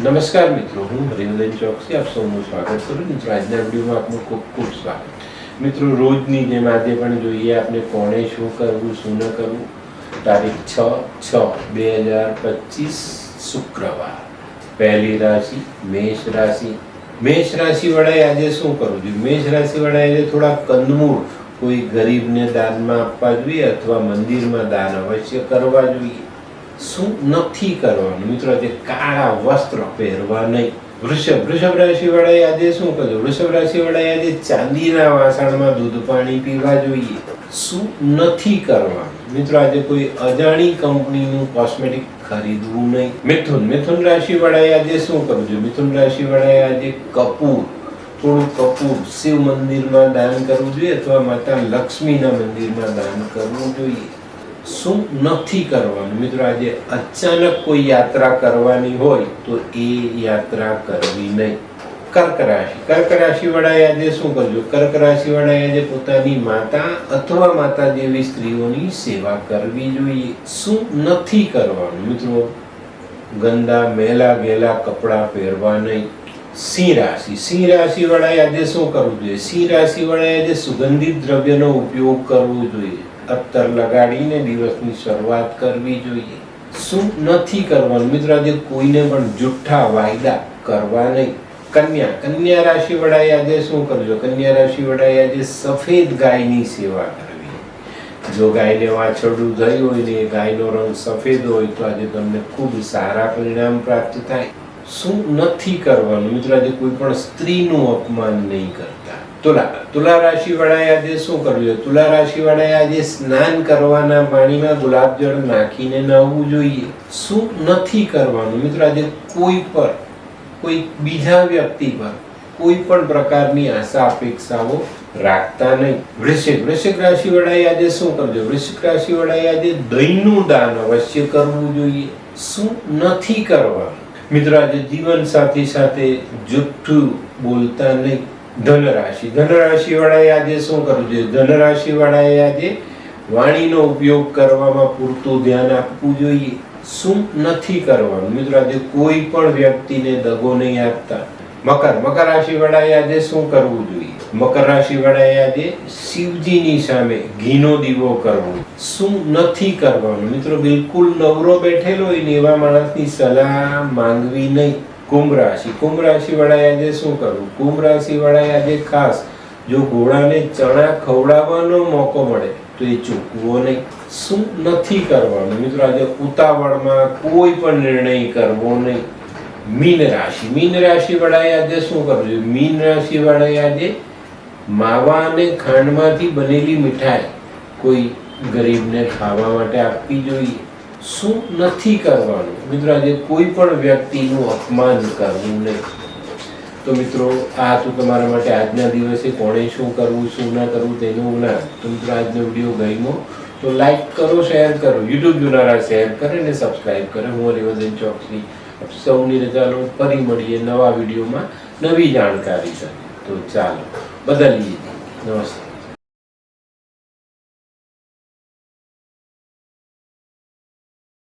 નમસ્કાર મિત્રો, હું હરિવર્ધન ચોકસી, આપ સૌનું સ્વાગત કરું મિત્રો, આજના વિડીયોમાં આપનું ખૂબ ખૂબ સ્વાગત. મિત્રો, રોજની જેમ આજે પણ જોઈએ આપણે કોણે શું કરવું, શું ન કરવું? તારીખ છ છ, બે હજાર પચીસ, શુક્રવાર. પહેલી રાશિ, મેષ રાશિ. મેષ રાશિ વડાએ આજે શું કરવું જોઈએ? મેષ રાશિ વડાએ આજે થોડા કંદમૂળ કોઈ ગરીબને દાનમાં આપવા જોઈએ અથવા મંદિરમાં દાન અવશ્ય કરવા જોઈએ. શું નથી કરવાનું? મિત્રો, આજે કાળા વસ્ત્ર પહેરવા નહીં. વૃષભ વૃષભ રાશિ વાળાએ આજે શું કર્યું? વૃષભ રાશિ વાળાએ આજે ચાંદીના વાસણમાં દૂધ પાણી પીવા જોઈએ. શું નથી કરવાનું? મિત્રો, આજે કોઈ અજાણી કંપનીનું કોસ્મેટિક ખરીદવું નહીં. મિથુન મિથુન રાશિ વાળાએ આજે શું કરવું જોઈએ? મિથુન રાશિ વાળાએ આજે કપૂર, થોડું કપૂર શિવ મંદિરમાં દાન કરવું જોઈએ અથવા માતા લક્ષ્મીના મંદિરમાં દાન કરવું જોઈએ. શું નથી કરવાનું? મિત્રો, આજે અચાનક કોઈ યાત્રા કરવાની હોય તો એ યાત્રા કરવી નહીં. કર્ક રાશિ. કર્ક રાશિ વાળાએ આજે શું કરજો કર્ક રાશિ વાળાએ આજે પોતાની માતા અથવા માતા જેવી સ્ત્રીઓની સેવા કરવી જોઈએ. શું નથી કરવાનું? મિત્રો, ગંદા, મેલા, ગેલા કપડાં પહેરવા નહીં. સિંહ રાશિ. સિંહ રાશિ વાળાએ આજે શું કરવું જોઈએ? સિંહ રાશિ વાળાએ આજે સુગંધિત દ્રવ્યનો ઉપયોગ કરવો જોઈએ. અત્તર લગાડીને દિવસની શરૂઆત કરવી જોઈએ. શું નથી કરવાનું. મિત્રો, આજે કોઈને પણ જુઠ્ઠા વાયદા કરવા નહીં. કન્યા કન્યા રાશિ વડાએ આજે શું કરજો? કન્યા રાશિ વડાએ આજે સફેદ ગાયની સેવા કરવી. જો ગાયને વાછરડું થયું હોય ને ગાયનો રંગ સફેદ હોય તો આજે તમને ખૂબ સારા પરિણામ પ્રાપ્ત થાય. શું નથી કરવાનું. મિત્રો, આજે કોઈ પણ સ્ત્રીનું અપમાન નહીં કરતા. તુલા તુલા રાશિ વાળાએ આજે શું કરવું જોઈએ તુલા રાશિ વાળાએ આજે સ્નાન કરવાના પાણીમાં ગુલાબજળ નાખીને નાહવું જોઈએ. શું નથી કરવાનું? મિત્રો, આજે કોઈ પર, કોઈ બીજા વ્યક્તિ પર કોઈ પણ પ્રકારની આશા, અપેક્ષાઓ રાખતા નહીં. વૃશ્ચિક વૃશ્ચિક રાશિ વાળાએ આજે શું કરજો વૃશ્ચિક રાશિ વાળાએ આજે દહીંનું દાન અવશ્ય કરવું જોઈએ. શું નથી કરવાનું? મિત્રો, આજે જીવન સાથી સાથે જુઠ્ઠું બોલતા નહીં. ધનરાશિ. ધનરાશિ વાળાએ આજે શું કરવું જોઈએ ધનરાશિ વાળાએ આજે વાણીનો ઉપયોગ કરવામાં પૂરતું ધ્યાન આપવું જોઈએ. શું નથી કરવાનું? મિત્રો, આજે કોઈ પણ વ્યક્તિને દગો નહીં આપતા. મકર. મકર રાશિ વાળાએ આજે શું કરવું જોઈએ? મકર રાશિ વાળાએ આજે શિવજીની સામે ઘીનો દીવો કરવો. શું નથી કરવાનું? મિત્રો, બિલકુલ નવરો બેઠેલો હોય ને એવા માણસની સલાહ માંગવી નહીં. કુંભ રાશિ. કુંભ રાશિ વાળાએ આજે શું કરવું? કુંભ રાશિ વાળાએ આજે ખાસ જો ઘોડાને ચણા ખવડાવવાનો મોકો મળે, તો એ ચૂકવો નહીં શું નથી કરવાનું? મિત્રો, આજે ઉતાવળમાં કોઈ પણ નિર્ણય કરવો નહીં. મીન રાશિ. મીન રાશિ વાળાએ આજે શું કરવું જોઈએ? મીન રાશિ વાળાએ આજે માવા અને ખાંડમાંથી બનેલી મીઠાઈ કોઈ ગરીબને ખાવા માટે આપવી જોઈએ. શું નથી કરવાનું? મિત્રો, આજે કોઈ પણ વ્યક્તિનું અપમાન કરવું નહીં. તો મિત્રો, આ હતું તમારા માટે આજના દિવસે કોણે શું કરવું, શું ના કરવું તેનું જ્ઞાન. તો મિત્રો, આજનો વીડિયો ગમ્યો? તો લાઈક કરો શેર કરો. યુટ્યુબ જોનારા શેર કરે અને સબસ્ક્રાઈબ કરે. હું હરિવર્ધન ચોકસી સૌની રજા લો ફરી મળીએ નવા વિડીયોમાં નવી જાણકારી સાથે. તો ચાલો, બદલીએ. નમસ્તે